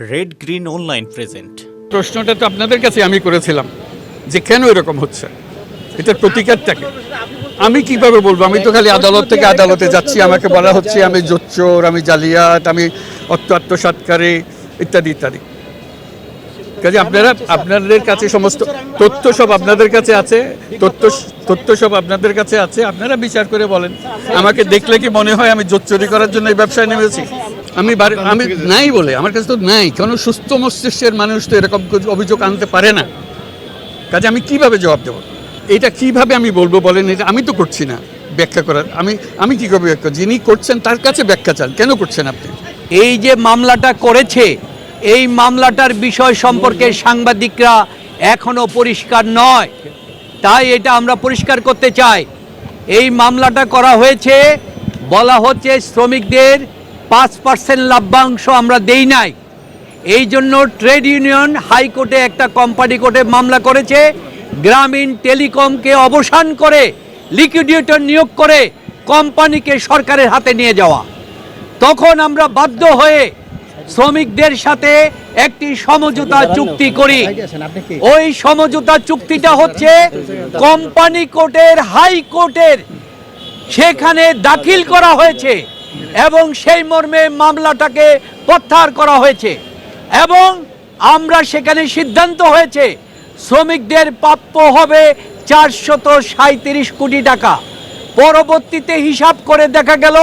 Red green online present প্রশ্নটা তো আপনাদের কাছে আমি করেছিলাম যে কেন এরকম হচ্ছে? এটার প্রতিকারটাকে আমি কীভাবে বলব? আমি তো খালি আদালত থেকে আদালতে যাচ্ছি, আমাকে বলা হচ্ছে আমি জোচ্চোর, আমি জালিয়াত, আমি অত্য আত্মসাৎকারী, ইত্যাদি ইত্যাদি। কাজে আপনারা, আপনাদের কাছে সমস্ত তথ্য সব আপনাদের কাছে আছে, তথ্য তথ্য সব আপনাদের কাছে আছে, আপনারা বিচার করে বলেন। আমাকে দেখলে কি মনে হয় আমি জোচ্চুরি করার জন্য এই ব্যবসায় নেমেছি? আমি আমি নাই বলে আমার কাছে তো নাই। কারণ সুস্থ মস্তিষ্কের মানুষ তো এরকম অভিযোগ আনতে পারে না? কাজে আমি কীভাবে জবাব দেবো? এটা কীভাবে আমি বলব বলেন এটা আমি তো করছি না ব্যাখ্যা করার। আমি আমি কি করব ব্যাখ্যা? যিনি করছেন তার কাছে ব্যাখ্যা চান। কেন করছেন আপনি? এই যে মামলাটা করেছে এই মামলাটার বিষয় সম্পর্কে সাংবাদিকরা এখনও পরিষ্কার নয়। তাই এটা আমরা পরিষ্কার করতে চাই। এই মামলাটা করা হয়েছে বলা হচ্ছে শ্রমিকদের পাঁচ পার্সেন্ট লাভ্যাংশ আমরা দেই নাই। এই জন্য ট্রেড ইউনিয়ন হাইকোর্টে একটা কোম্পানি কোর্টে মামলা করেছে, গ্রামীণ টেলিকমকে অবসান করে, লিকুইডেটর নিয়োগ করে কোম্পানিকে সরকারের হাতে নিয়ে যাওয়া। তখন আমরা বাধ্য হয়ে শ্রমিকদের সাথে একটি সমঝোতা চুক্তি করি। ওই সমঝোতা চুক্তিটা হচ্ছে কোম্পানি কোর্টের হাইকোর্টের, সেখানে দাখিল করা হয়েছে। এবং সেই মর্মে মামলাটাকে প্রত্যাহার করা হয়েছে। এবং আমরা সেখানে সিদ্ধান্ত হয়েছে, শ্রমিকদের প্রাপ্য হবে চারশত সাঁত্রিশ কোটি টাকা। পরবর্তীতে হিসাব করে দেখা গেল,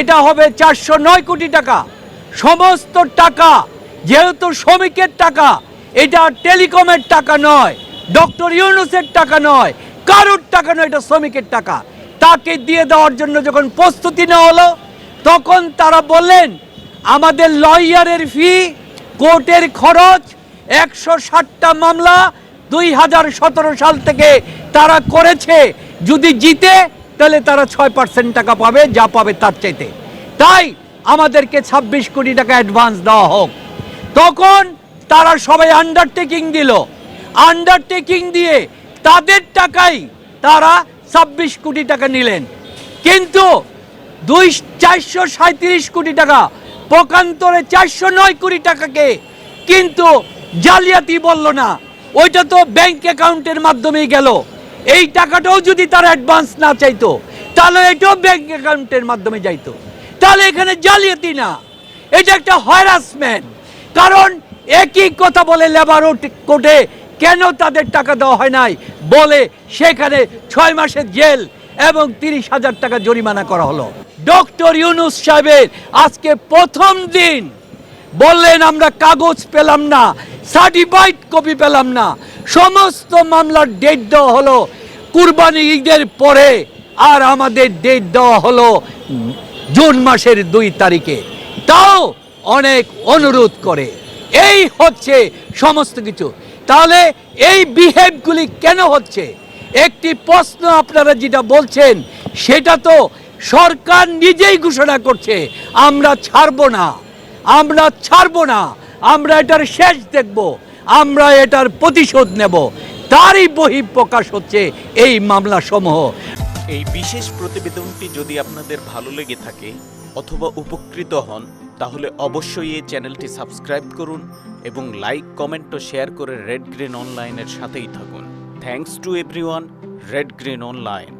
এটা হবে চারশো নয় কোটি টাকা। সমস্ত টাকা, যেহেতু শ্রমিকের টাকা, এটা টেলিকমের টাকা নয়, ডক্টর ইউনুসের টাকা নয়, কারোর টাকা নয়, এটা শ্রমিকের টাকা। তাকে দিয়ে দেওয়ার জন্য যখন প্রস্তুতি নেওয়া হলো তখন তারা বললেন, আমাদের লয়ারের ফি, কোর্টের খরচ, একশো ষাটটা মামলা দুই হাজার সতেরো সাল থেকে তারা করেছে। যদি জিতে, তাহলে তারা ছয় পার্সেন্ট টাকা পাবে, যা পাবে তার চাইতে। তাই আমাদেরকে ছাব্বিশ কোটি টাকা অ্যাডভান্স দেওয়া হোক। তখন তারা সবাই আন্ডারটেকিং দিল। আন্ডারটেকিং দিয়ে তাদের টাকাই তারা ছাব্বিশ কোটি টাকা নিলেন। কিন্তু দুই চারশো সাঁত্রিশ কোটি টাকা, পকান্তরে চারশো নয় কোটি টাকাকে কিন্তু জালিয়াতি বলল না। ওইটা তো ব্যাংক অ্যাকাউন্টের মাধ্যমেই গেল। এই টাকাটাও যদি তারা অ্যাডভান্স না চাইতো, তাহলে এটাও ব্যাংক অ্যাকাউন্টের মাধ্যমে যাইতো। তাহলে এখানে জালিয়াতি না। এটা একটা হ্যারাসমেন্ট কারণ একই কথা বলে লেবার কোর্টে কেন তাদের টাকা দেওয়া হয় নাই? বলে সেখানে ছয় মাসের জেল এবং তিরিশ হাজার টাকা জরিমানা করা হলো। ডক্টর ইউনুস সাহেবের আজকে প্রথম দিন। বললেন, আমরা কাগজ পেলাম না সার্টিফাইড কপি পেলাম না। সমস্ত মামলার ডেট দেওয়া হলো কুরবানি ঈদের পরে আর আমাদের ডেট দেওয়া হলো জুন মাসের দুই তারিখে। তাও অনেক অনুরোধ করে। এই হচ্ছে সমস্ত কিছু। তাহলে এই বিহেভগুলি কেন হচ্ছে? একটি প্রশ্ন আপনারা যেটা বলছেন, সেটা তো সরকার নিজেই ঘোষণা করছে, আমরা ছাড়বো না। আমরা ছাড়বো না। আমরা এটার শেষ দেখব। আমরা এটার প্রতিশোধ নেব। তারই বহিঃপ্রকাশ হচ্ছে এই মামলা সমূহ এই বিশেষ প্রতিবেদনটি যদি আপনাদের ভালো লেগে থাকে অথবা উপকৃত হন, তাহলে অবশ্যই এই চ্যানেলটি সাবস্ক্রাইব করুন এবং লাইক, কমেন্ট ও শেয়ার করে রেড গ্রিন অনলাইনের সাথেই থাকুন। Thanks to everyone red green online